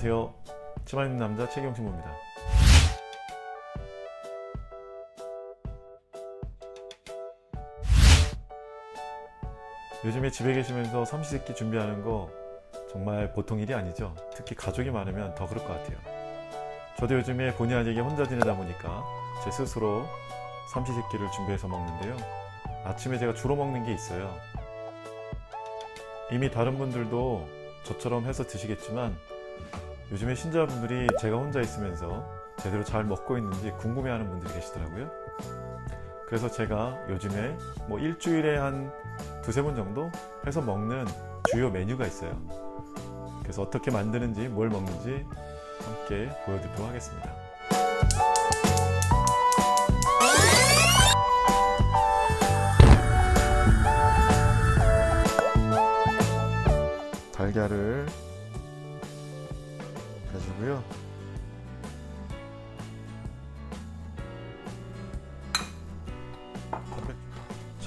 안녕하세요. 치마 입는 남자 최경신모입니다. 요즘에 집에 계시면서 삼시세끼 준비하는 거 정말 보통 일이 아니죠. 특히 가족이 많으면 더 그럴 것 같아요. 저도 요즘에 본의 아니게 혼자 지내다 보니까 제 스스로 삼시세끼를 준비해서 먹는데요. 아침에 제가 주로 먹는 게 있어요. 이미 다른 분들도 저처럼 해서 드시겠지만 요즘에 신자분들이 제가 혼자 있으면서 제대로 잘 먹고 있는지 궁금해하는 분들이 계시더라고요. 그래서 제가 요즘에 뭐 일주일에 한 두세 번 정도 해서 먹는 주요 메뉴가 있어요. 그래서 어떻게 만드는지 뭘 먹는지 함께 보여드리도록 하겠습니다. 달걀을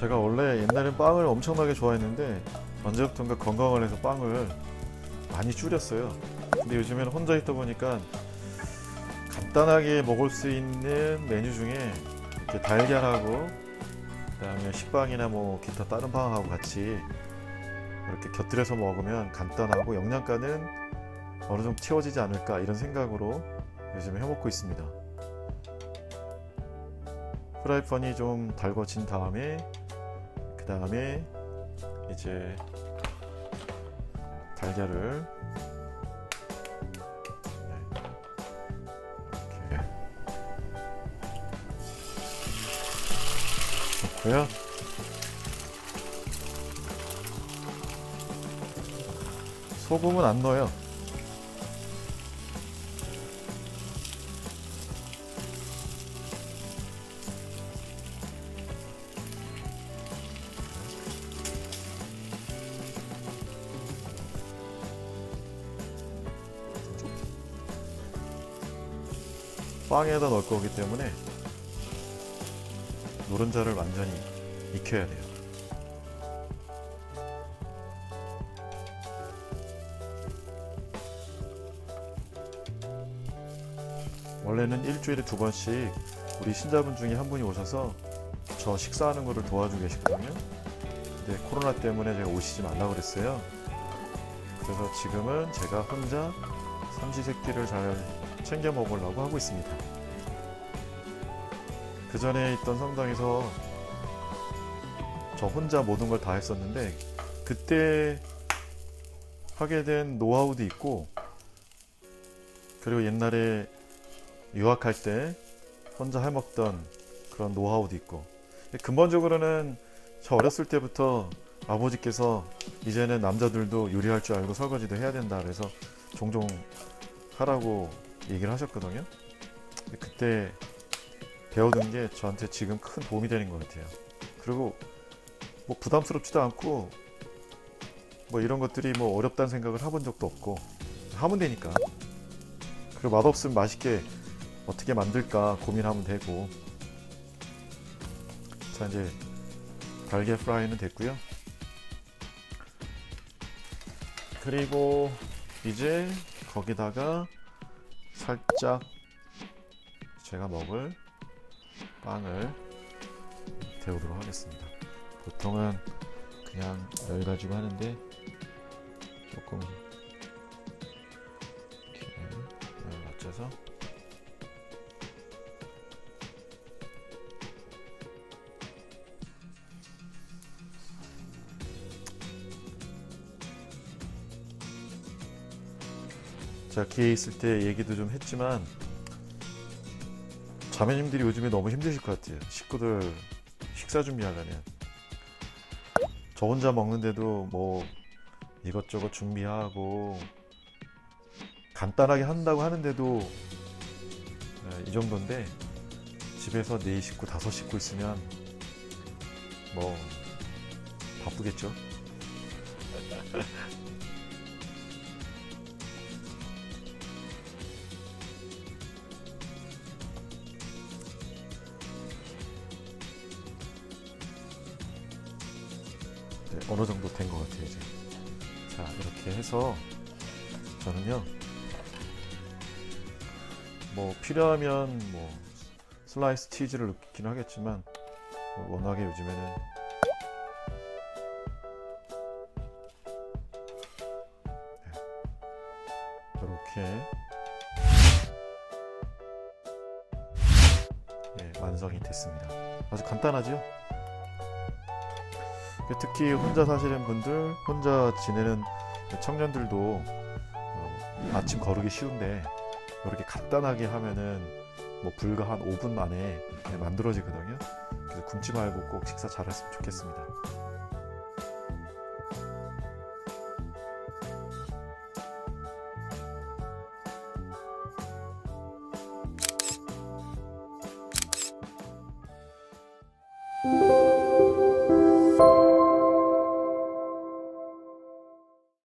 제가 원래 옛날엔 빵을 엄청나게 좋아했는데 언제부턴가 건강을 해서 빵을 많이 줄였어요. 근데 요즘에는 혼자 있다 보니까 간단하게 먹을 수 있는 메뉴 중에 이렇게 달걀하고 그다음에 식빵이나 뭐 기타 다른 빵하고 같이 이렇게 곁들여서 먹으면 간단하고 영양가는 어느 정도 채워지지 않을까 이런 생각으로 요즘에 해먹고 있습니다. 프라이팬이 좀 달궈진 다음에 그 다음에 이제 달걀을 네. 이렇게 넣고요. 소금은 안 넣어요. 빵에다 넣을 거기 때문에 노른자를 완전히 익혀야 돼요. 원래는 일주일에 두 번씩 우리 신자분 중에 한 분이 오셔서 저 식사하는 거를 도와주고 계시거든요. 근데 코로나 때문에 제가 오시지 말라고 그랬어요. 그래서 지금은 제가 혼자 삼시세끼를 잘 챙겨 먹으려고 하고 있습니다. 그 전에 있던 성당에서 저 혼자 모든 걸 다 했었는데 그때 하게 된 노하우도 있고 그리고 옛날에 유학할 때 혼자 해먹던 그런 노하우도 있고 근본적으로는 저 어렸을 때부터 아버지께서 이제는 남자들도 요리할 줄 알고 설거지도 해야 된다 그래서 종종 하라고 얘기를 하셨거든요. 그때 배워둔 게 저한테 지금 큰 도움이 되는 것 같아요. 그리고 뭐 부담스럽지도 않고 뭐 이런 것들이 뭐 어렵다는 생각을 해본 적도 없고 하면 되니까. 그리고 맛없으면 맛있게 어떻게 만들까 고민하면 되고. 자 이제 달걀 프라이는 됐고요. 그리고 이제 거기다가 살짝 제가 먹을 빵을 데우도록 하겠습니다. 보통은 그냥 열 가지고 하는데 조금 제가 기회 있을 때 얘기도 좀 했지만 자매님들이 요즘에 너무 힘드실 것 같아요. 식구들 식사 준비하려면 저 혼자 먹는데도 뭐 이것저것 준비하고 간단하게 한다고 하는데도 예, 이 정도인데 집에서 네 식구 다섯 식구 있으면 뭐 바쁘겠죠. 어느 정도 된 것 같아요 이제. 자 이렇게 해서 저는요 뭐 필요하면 뭐 슬라이스 치즈를 넣긴 하겠지만 워낙에 요즘에는 네. 이렇게 예, 완성이 됐습니다. 아주 간단하죠? 특히 혼자 사시는 분들, 혼자 지내는 청년들도 어, 아침 거르기 쉬운데 이렇게 간단하게 하면은 뭐 불과 한 5분 만에 만들어지거든요. 그래서 굶지 말고 꼭 식사 잘했으면 좋겠습니다.